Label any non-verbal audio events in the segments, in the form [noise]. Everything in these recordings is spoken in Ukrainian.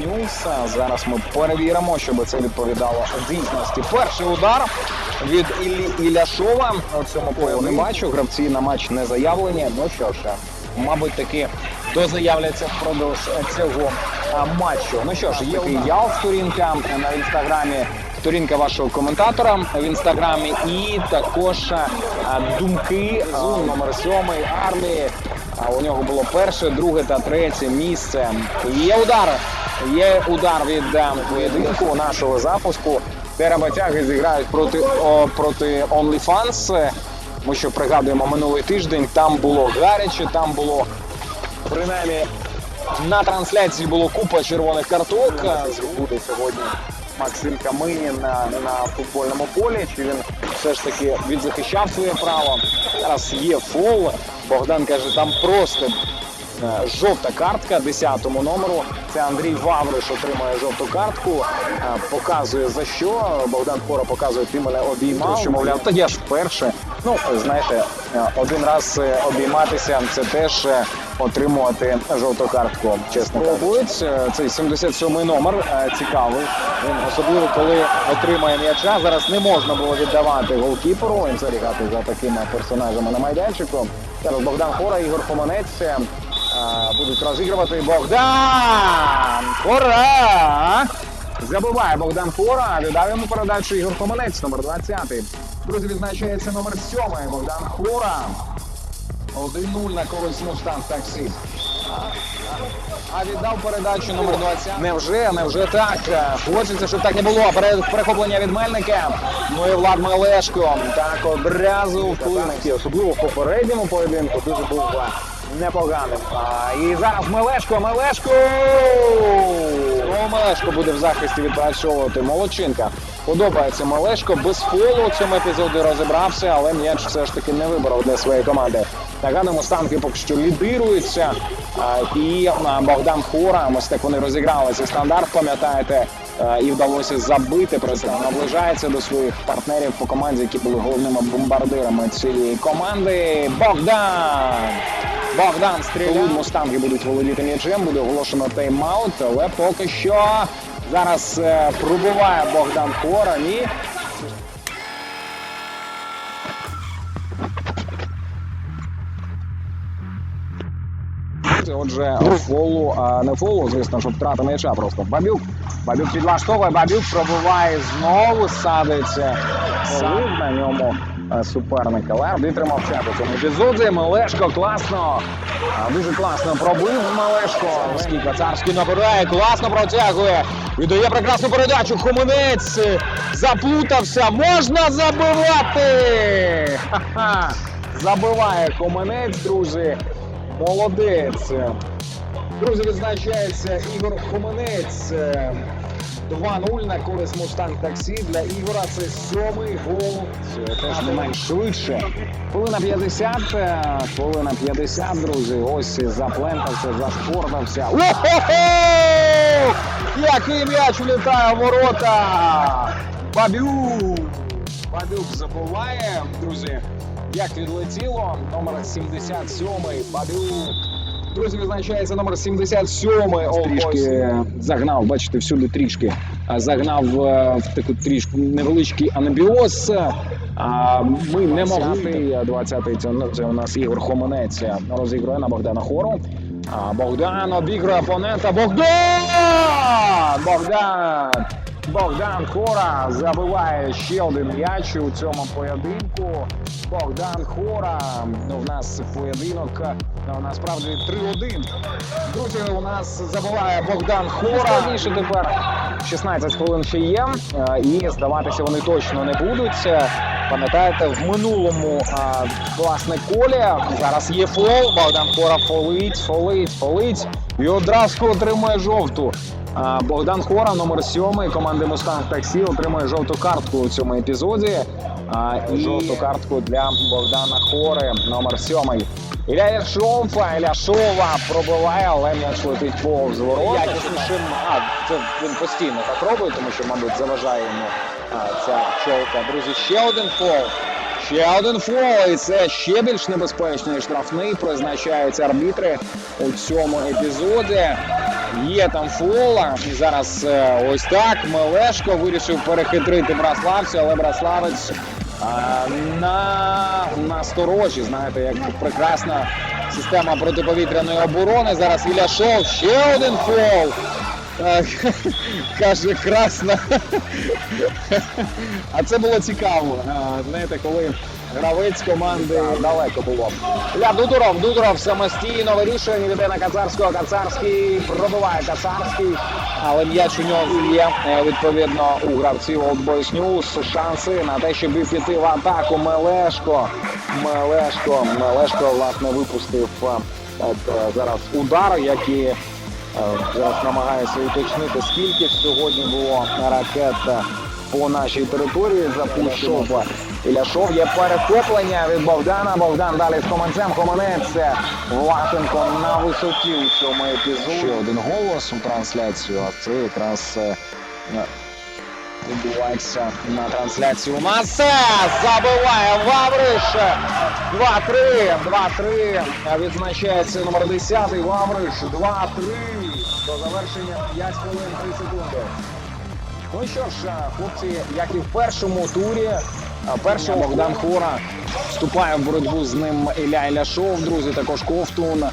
News. Зараз ми перевіримо, щоб це відповідало дійсності. Перший удар від Іллі Іляшова. У цьому бою не бачу. Гравці на матч не заявлені. Ну що ж, мабуть, таки дозаявляться впродовж цього матчу. Ну що ж, є такий ял сторінка на інстаграмі. Сторінка вашого коментатора в інстаграмі і також а, думки а, номер сьомий армії. А у нього було перше, друге та третє місце. Є удар. Є удар від е, поєдинку нашого запуску. Де зіграють проти, о, проти OnlyFans. Ми що пригадуємо минулий тиждень. Там було гаряче, там було принаймні на трансляції було купа червоних карток. Буде сьогодні Максим Каминін на, на футбольному полі. Чи він все ж таки відзахищав своє право? Зараз є фол. Богдан каже, там просто жовта картка 10-му номеру. Це Андрій Вавриш отримує жовту картку. е, Показує за що. Богдан Хора показує, ти мене обіймав. Що мовляв, та я ж вперше. Ну, знаєте, е, один раз е, обійматися це теж е, отримувати жовту картку. Чесно. Е, Цей 77-й номер е, цікавий. Він особливо коли отримає м'яча. Зараз не можна було віддавати голкіперу. Він зарігати за такими персонажами на майданчику. Зараз Богдан Хора, Ігор Фоманець е, будуть розігрувати Богдан Хора. Забиває Богдан Хора. Віддав йому передачу Ігор Фоманець, номер 20. Друзі, відзначається номер 7 Богдан Хора. 1-0 на користь Мустанг таксі. А віддав передачу номер 20. Невже, невже так? Хочеться, щоб так не було. Перехоплення від Мельника. Ну і Влад Малешко. Так одразу вплинуть. Особливо в попередньому поєдинку дуже був непоганим. А, і зараз Мелешко, Мелешко! Знову Мелешко буде в захисті відпрацьовувати. Молодчинка. Подобається Мелешко. Без фолу в цьому епізоді розібрався, але м'яч все ж таки не вибрав для своєї команди. Нагадуємо, станки поки що лідируються. А, І а, Богдан Хора, ось так вони розіграли цей стандарт, пам'ятаєте, і вдалося забити. Просто наближається до своїх партнерів по команді, які були головними бомбардирами цієї команди. Богдан! Богдан стріляє. Мустанги будуть володіти м'ячем, буде оголошено тайм-аут, але поки що зараз е, пробуває Богдан Хора. Ні. Отже, фолу, а не фолу, звісно, щоб втрата м'яча просто. Бабюк. Бабюк підлаштовує, Бабюк пробуває знову, садиться. Садив на ньому е, суперник, але витримав чат у цьому епізоді. Мелешко класно. Дуже класно пробив Мелешко. Скільки царський набирає, класно протягує. Віддає прекрасну передачу. Хоминець е, заплутався. Можна забивати! Ха-ха! Забиває Хоменець, друзі. Молодець. Друзі, відзначається Ігор Хоменець. 2-0 на користь Мустанг таксі. Для Ігора це сьомий гол. Це не менш швидше. Хвилина 50. е, Хвилина 50, друзі. Ось заплентався, зашпортався. О-хо-хо! Який м'яч влітає в ворота! Бабюк! Бабюк забуває, друзі. Як відлетіло, номер 77 Бабюк. Друзі, відзначається номер 77 Трішки загнав, бачите, всюди трішки. Загнав е, в таку трішку невеличкий анабіоз. А ми не могли. 20-й це, це у нас Ігор Хомонець розігрує на Богдана Хору. А Богдан обігрує опонента. Богдан! Богдан! Богдан Хора забиває ще один м'яч у цьому поєдинку. Богдан Хора. Ну, в нас поєдинок ну, насправді 3-1. Друзі, у нас забиває Богдан Хора. Складніше тепер 16 хвилин ще є. е, І здаватися вони точно не будуть. Е, Пам'ятаєте, в минулому власне колі зараз є фол. Богдан Хора фолить, фолить, фолить. І одразу отримує жовту. Богдан Хора, номер 7 команди Мустанг Таксі, отримує жовту картку у цьому епізоді. І жовту картку для Богдана Хори, номер 7. Ілля Яшов, Ілля Шова пробиває, але м'яч летить повз ворота. Якіснішим, а це він постійно так робить, тому що, мабуть, заважає йому ця чолка. Друзі, ще один фол. Ще один фол, і це ще більш небезпечний штрафний. Призначаються арбітри у цьому епізоді. Є там фол. І зараз е, ось так. Мелешко вирішив перехитрити Браславцю, але Браславець а, на насторожі. Знаєте, як прекрасна система протиповітряної оборони. Зараз Іляшов. Ще один фол. Каже, красна. А це було цікаво. Знаєте, коли гравець команди далеко було. Ля Дудоров, Дудоров самостійно вирішує, не йде на Кацарського. Кацарський пробиває Кацарський, але м'яч у нього є. Е, Відповідно, у гравців Old Boys News шанси на те, щоб піти в атаку. Мелешко. Мелешко. Мелешко, власне, випустив е, е, зараз удар, який зараз намагаюся уточнити, скільки сьогодні було ракет е, по нашій території запущено. Іляшов є перехоплення від Богдана. Богдан далі з команцем. Команець е, Власенко на висоті у цьому епізоді. Ще один голос у трансляцію, а це якраз е, е, відбувається на трансляції. У нас забиває Вавриш. 2-3. 2-3. Відзначається номер 10 Вавриш. 2-3. До завершення 5 хвилин 3 секунди. Ну що ж, хлопці, як і в першому турі, першого Богдан Хора вступає в боротьбу з ним Ілля Іляшов. Друзі, також Ковтун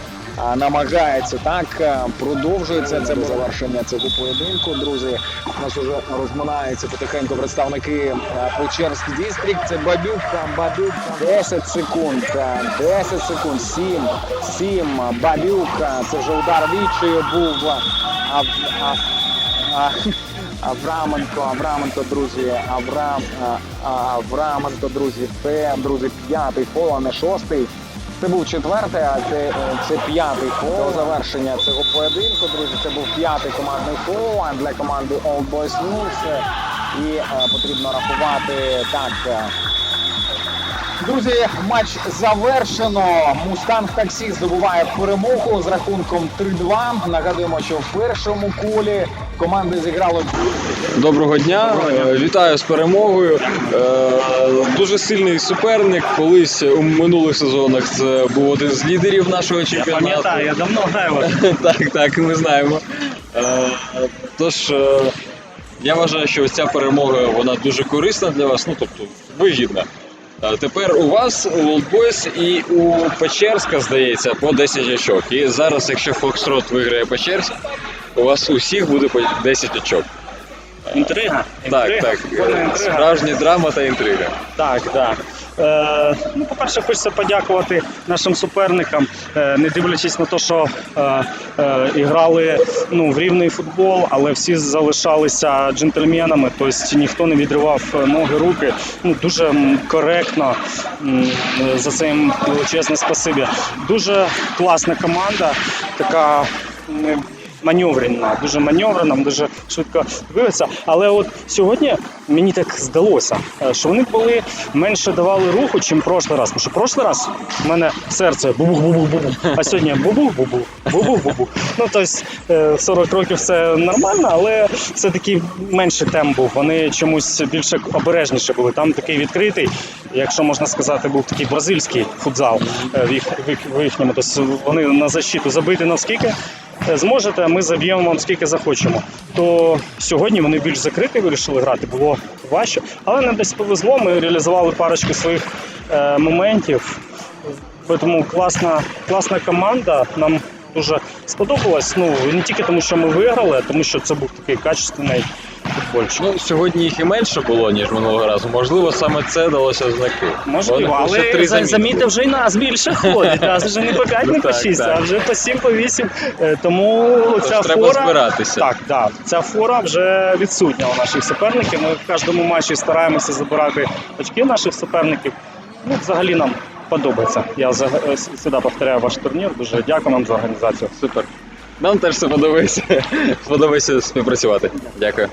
намагається так. Продовжується це завершення цього поєдинку. Друзі, у нас вже розминаються потихеньку представники а, Печерськ Дістрікт. Це Бабюка, Бабюка. 10 секунд, а, 10 секунд, 7, 7, Бабюка. Це вже удар відчаю був. А, а, а, Авраменко, Авраменко, друзі, Аврам, Авраменко, друзі, це, друзі, п'ятий фол, а не шостий. Це був четвертий, а це, е, це п'ятий фол. Завершення цього поєдинку, друзі, це був п'ятий командний фол для команди Old Boys News. І е, потрібно рахувати так. е, Друзі, матч завершено. Мустанг таксі здобуває перемогу з рахунком 3-2. Нагадуємо, що в першому колі команди зіграли Доброго дня, Е, вітаю з перемогою. Е, Дуже сильний суперник. Колись у минулих сезонах це був один з лідерів нашого Я чемпіонату. пам'ятаю, я давно граю. от. [laughs] Так, так, ми знаємо. Е, Тож я вважаю, що ось ця перемога вона дуже корисна для вас, ну тобто вигідна. Тепер у вас, у Old Boys і у Печерська, здається, по 10 очок. І зараз, якщо Фокстрот виграє Печерськ, у вас у всіх буде по 10 очок. Інтрига. Так, Інтрига, так. е, інтрига. Справжня драма та інтрига. Так, так. Е, ну, по-перше, хочеться подякувати нашим суперникам, е, не дивлячись на те, що е, е, іграли ну, в рівний футбол, але всі залишалися джентльменами, тобто ніхто не відривав е, ноги, руки. Ну, дуже коректно. За це їм величезне спасибі. Дуже класна команда, така. Маневрена, дуже маневрена, дуже швидко дивиться. Але от сьогодні мені так здалося, е, що вони були менше давали руху, чим прошлий раз. Тому що прошлий раз в мене серце бубух-бубух-бубух, а сьогодні бубух-бубух, бубух-бубух. Ну тобто е, 40 років це нормально, але все-таки менше темп був. Вони чомусь більше обережніше були. Там такий відкритий, якщо можна сказати, був такий бразильський футзал е, в їх в їхньому. Тобто вони на защиту забити наскільки е, зможете, ми заб'ємо вам скільки захочемо. То сьогодні вони більш закриті вирішили грати, було важче, але нам десь повезло. Ми реалізували парочку своїх е, моментів. Тому класна, класна команда. Нам дуже сподобалась. Ну не тільки тому, що ми виграли, а тому що це був такий качественний футбольчик. Ну, сьогодні їх і менше було, ніж минулого разу. Можливо, саме це далося знаки. Можливо, але три за- заміни замітив, вже і нас більше ходить. [laughs] Нас вже не по 5, не Ну, по так, 6, а вже по 7, по 8. Е, Тому Тож ця треба фора. збиратися. Так, да, ця фора вже відсутня у наших суперників. Ми в кожному матчі стараємося забирати очки наших суперників. Ну, взагалі нам подобається. Я за- е, сюди повторяю ваш турнір. Дуже дякую вам за організацію. Супер. Нам теж все подобається. Подобається співпрацювати. Дякую.